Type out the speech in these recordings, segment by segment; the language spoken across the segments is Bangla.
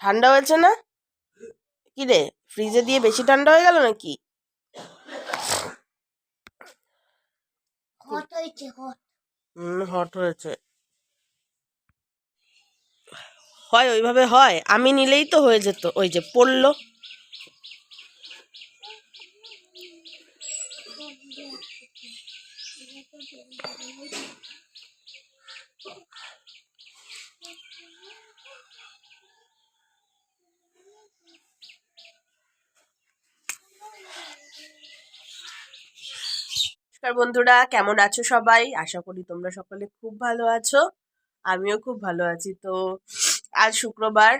ঠান্ডা হয়েছে না? কি রে ফ্রিজে দিয়ে বেশি ঠান্ডা হয়ে গেল নাকি? হট হয়েছে। হয় ওইভাবে হয়। আমি নিলেই তো হয়ে যেত ওই যে পড়ল। নমস্কার বন্ধুরা, কেমন আছো সবাই? আশা করি তোমরা সকলে খুব ভালো আছো, আমিও খুব ভালো আছি। তো আজ শুক্রবার,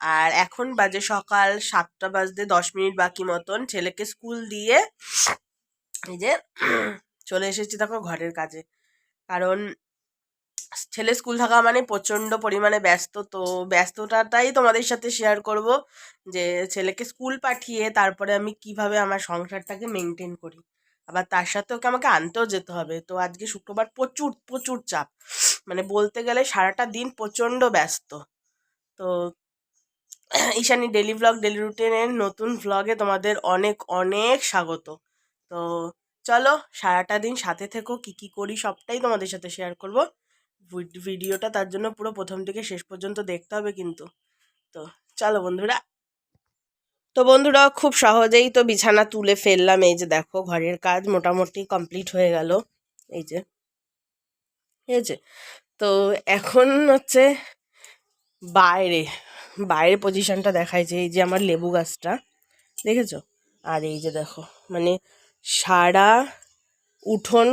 আর এখন বাজে সকাল সাতটা বাজতে দশ মিনিট বাকি মতন। ছেলেকে স্কুল দিয়ে এই যে চলে এসেছি দেখো ঘরের কাজে। কারণ ছেলে স্কুল থাকা মানে প্রচণ্ড পরিমাণে ব্যস্ত। তো ব্যস্ততাটাই তোমাদের সাথে শেয়ার করব যে ছেলেকে স্কুল পাঠিয়ে তারপরে আমি কীভাবে আমার সংসারটাকে মেনটেন করি। আবার তার সাথে ওকে আমাকে আনতেও যেতে হবে? তো আজকে শুক্রবার প্রচুর প্রচুর চাপ। মানে বলতে গেলে সারাটা দিন প্রচণ্ড ব্যস্ত। তো ঈশানি ডেলি ব্লগ ডেলি রুটিনের নতুন ভ্লগে তোমাদের অনেক অনেক স্বাগত। তো চলো সারাটা দিন সাথে থেকো, কি কি করি সবটাই তোমাদের সাথে শেয়ার করব। ভিড- ভিডিওটা তার জন্য পুরো প্রথম থেকে শেষ পর্যন্ত দেখতে হবে কিন্তু। তো চলো বন্ধুরা তো বন্ধুরা, খুব সহজেই তো বিছানা তুলে ফেললাম। এই যে দেখো, ঘরের কাজ মোটামুটি কমপ্লিট হয়ে গেল। এই যে ঠিক আছে তো এখন হচ্ছে বাইরে বাইরে পজিশনটা দেখায় যে, এই যে আমার লেবু গাছটা, দেখেছ? আর এই যে দেখো মানে সারা উঠোন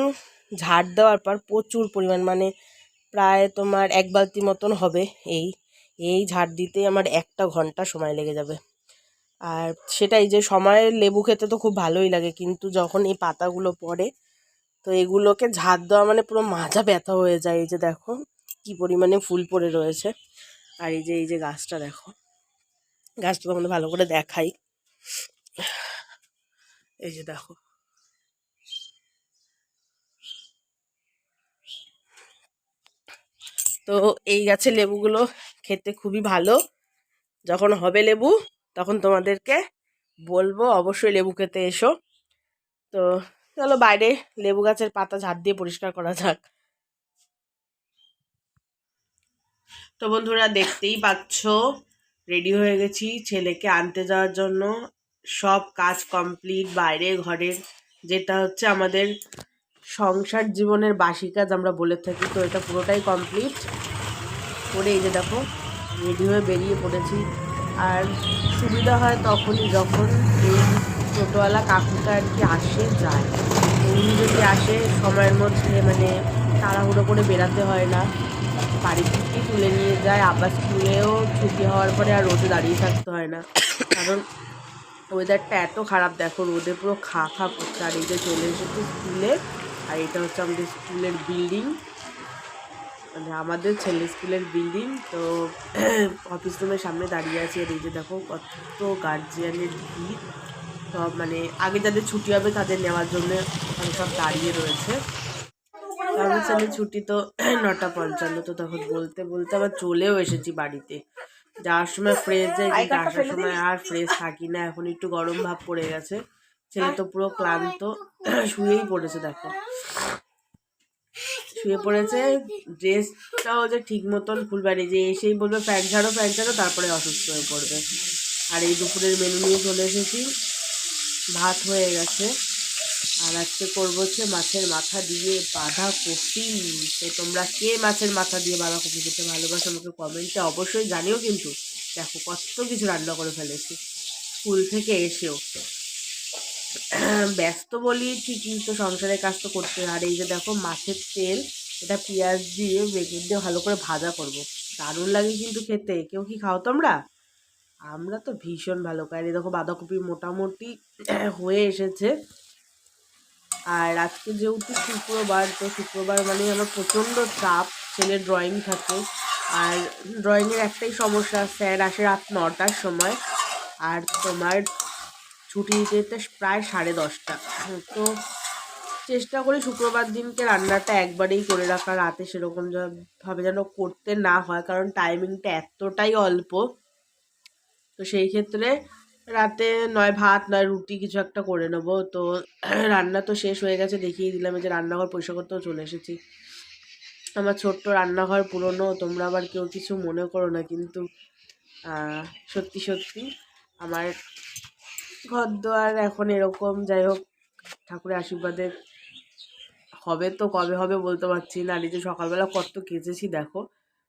ঝাড় দেওয়ার পর প্রচুর পরিমাণ মানে প্রায় তোমার এক বালতি মতন হবে এই এই ঝাড় দিতে আমার একটা ঘণ্টা সময় লেগে যাবে। আর সেটাই যে সময়ের লেবু খেতে তো খুব ভালোই লাগে, কিন্তু যখন এই পাতাগুলো পড়ে, তো এগুলোকে ঝাড় দেওয়া মানে পুরো মাজা ব্যথা হয়ে যায়। এই যে দেখো কি পরিমাণে ফুল পড়ে রয়েছে। আর এই যে এই যে গাছটা দেখো গাছটা তোমাদের ভালো করে দেখাই। এই যে দেখো। তো এই গাছের লেবুগুলো খেতে খুবই ভালো। যখন হবে লেবু তখন তোমাদেরকে বলব অবশ্যই লেবু খেতে এসো। তো চলো বাইরে লেবু গাছের পাতা ঝাড় দিয়ে পরিষ্কার করা যাক। তো বন্ধুরা দেখতেই পাচ্ছ, রেডি হয়ে গেছি ছেলেকে আনতে যাওয়ার জন্য। সব কাজ কমপ্লিট, বাইরে ঘরের যেটা হচ্ছে আমাদের সংসার জীবনের বাসি কাজ আমরা বলে থাকি, তো এটা পুরোটাই কমপ্লিট। করে এই যে দেখো, রেডি হয়ে বেরিয়ে পড়েছি। আর সুবিধা হয় তখনই যখন এই টোটোওয়ালা কাকুটা আর কি আসে, যায়। উনি যদি আসে, সময়ের মধ্যে মানে তাড়াহুড়ো করে বেরাতে হয় না। বাড়ি থেকেই তুলে নিয়ে যায়, আবার স্কুলেও ছুটি হওয়ার পরে আর রোদে দাঁড়িয়ে থাকতে হয় না। কারণ ওয়েদারটা এত খারাপ, দেখো রোদে পুরো খা খা করছে আর এই যে চলে এসেছে স্কুলে, আর এটা হচ্ছে আমাদের স্কুলের বিল্ডিং মানে আমাদের ছেলে স্কুলের বিল্ডিং তো অফিস রুমের সামনে দাঁড়িয়ে আছি আর এই যে দেখো কত গার্জিয়ানের ভিড়। সব মানে আগে যাদের ছুটি হবে তাদের নেওয়ার জন্য ওখানে সব দাঁড়িয়ে রয়েছে। আমার ছেলে ছুটি তো নটা পঞ্চান্ন তো তখন বলতে বলতে আবার চলেও এসেছি বাড়িতে। যাওয়ার সময় ফ্রেশ যাই কিন্তু আসার সময় আর ফ্রেশ থাকি না। এখন একটু গরম ভাব পড়ে গেছে। ছেলে তো পুরো ক্লান্ত শুয়েই পড়েছে দেখো। শুয়ে পড়েছে ড্রেসটাও যে ঠিক মতন খুলবানি যে এসেই বলবে, ফ্যান ছাড়ো ফ্যান ছাড়ো, তারপরে অসুস্থ হয়ে পড়বে। আর এই দুপুরের মেনু নিয়ে চলে এসেছি। ভাত হয়ে গেছে। আর আজকে করব হচ্ছে মাছের মাথা দিয়ে বাঁধাকপি। তো তোমরা কে মাছের মাথা দিয়ে বাঁধাকপি খেতে ভালোবাসো আমাকে কমেন্টে অবশ্যই জানিও কিন্তু। দেখো কত কিছু রান্না করে ফেলেছি। স্কুল থেকে এসেও। ব্যস্ত বলি ঠিকই তো সংসারের কাজ তো করতে। আর এই যে দেখো, মাছের তেল, এটা পেঁয়াজ দিয়ে বেগুন দিয়ে ভালো করে ভাজা করব। দারুণ লাগে কিন্তু খেতে। কেউ কি খাও তোমরা? আমরা তো ভীষণ ভালো খাই। দেখো, বাঁধাকপি মোটামুটি হয়ে এসেছে। আর আজকে যেহেতু শুক্রবার, তো শুক্রবার মানে আমার প্রচণ্ড চাপ। ছেলে ড্রয়িং থাকে। আর ড্রয়িংয়ের একটাই সমস্যা, স্যার আসে রাত নটার সময়। আর তোমার ছুটি দিতে প্রায় সাড়ে দশটা। তো চেষ্টা করি শুক্রবার দিনকে রান্নাটা একবারেই করে রাখা, রাতে সেরকম ভাবে যেন করতে না হয়, কারণ টাইমিংটা এতটাই অল্প। তো সেই ক্ষেত্রে রাতে নয় ভাত, নয় রুটি কিছু একটা করে নেব। তো রান্না তো শেষ হয়ে গেছে, দেখিয়ে দিলাম যে রান্নাঘর পরিষ্কার করতেও চলে এসেছি। আমার ছোট্ট রান্নাঘর পুরনো, তোমরা আবার কেউ কিছু মনে করো না, কিন্তু সত্যি সত্যি আমার ঘর দোয়ার এখন এরকম, যাই হোক, ঠাকুরের আশীর্বাদে হবে তো কবে হবে বলতে পারছি না। যে সকালবেলা কত কেচেছি, দেখো,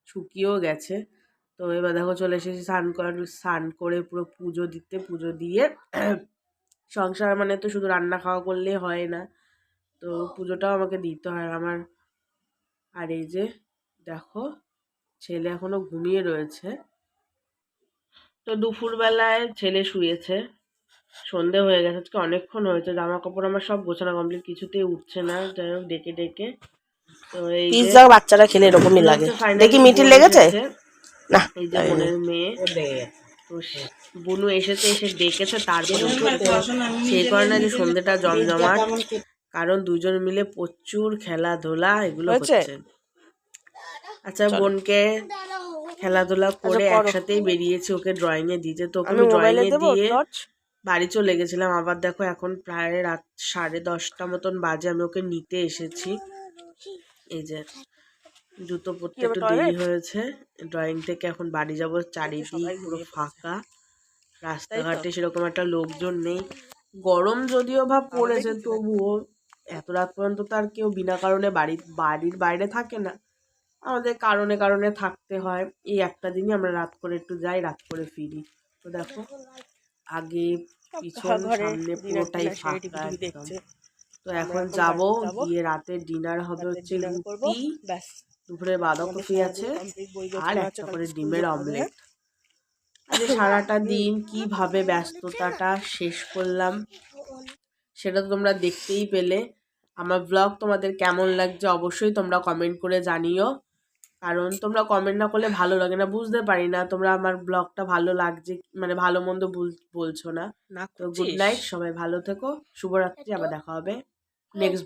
শুকিয়েও গেছে। তো এবার দেখো চলে এসেছি স্নান করার স্নান করে পুরো পুজো দিতে, পুজো দিয়ে সংসার মানে তো শুধু রান্না খাওয়া করলে হয় না। তো পুজোটাও আমাকে দিতে হয়। আমার, আর এই যে দেখো, ছেলে এখনও ঘুমিয়ে রয়েছে। তো দুপুরবেলায় ছেলে শুয়েছে। সন্ধে হয়ে গেছে আজকে অনেকক্ষণ হয়েছে জামা কাপড় আমার সব গোছানো কমপ্লিট কিছুতেই উঠছে না যাই হোক ডেকে ডেকে। তো এই পিৎজা বাচ্চারা খেলে এরকমই লাগে। দেখি মিঠি বোন লেগেছে? এসেছে। না এই যে বোনের মেয়ে। তো বুনু এসেছে এসে ডেকেছে তারপর সেই কারণে যে সন্ধ্যেটা জমজমাট। কারণ দুজন মিলে প্রচুর খেলাধুলা এগুলো? হচ্ছে। আচ্ছা বোনকে খেলাধুলা করে আচ্ছা, একসাথেই বেরিয়েছি ওকে ড্রয়িং এ দিতে তো ওকে আমি আমি ড্রয়িং এ দিয়ে বাড়ি চলে গেছিলাম। আবার দেখো এখন প্রায় রাত সাড়ে দশটা মতন বাজে আমি ওকে নিতে এসেছি। এই যে জুতো পরতে একটু দেরি হয়েছে। ড্রয়িং থেকে এখন বাড়ি যাব চারিদিক পুরো ফাঁকা। রাস্তাঘাটে সেরকম একটা লোকজন নেই। গরম যদিও বা পড়েছে তবুও এত রাত পর্যন্ত তো আর কেউ বিনা কারণে বাড়ি বাড়ির বাইরে থাকে না। আমাদের কারণে কারণে থাকতে হয়। এই একটা দিনই আমরা রাত করে একটু যাই রাত করে ফিরি। তো দেখো আগে পিছন সামনে পুরোটাই ফাঁকা একদম। তো এখন যাব গিয়ে রাতের ডিনার হবে হচ্ছে রুটি দুপুরে বাঁধাকপি আছে আর একটা করে ডিমের। অমলেট আজকে সারাটা দিন কীভাবে ব্যস্ততাটা শেষ করলাম সেটা তো তোমরা দেখতেই পেলে। আমার ব্লগ তোমাদের কেমন লাগছে অবশ্যই তোমরা কমেন্ট করে জানিও। কারণ তোমরা কমেন্ট না করলে ভালো লাগে না। বুঝতে পারি না তোমরা আমার ব্লগটা ভালো লাগছে মানে ভালো মন্দ বল- বলছো না। না তো গুড নাইট সবাই ভালো থেকো। শুভরাত্রি আবার দেখা হবে। নেক্সট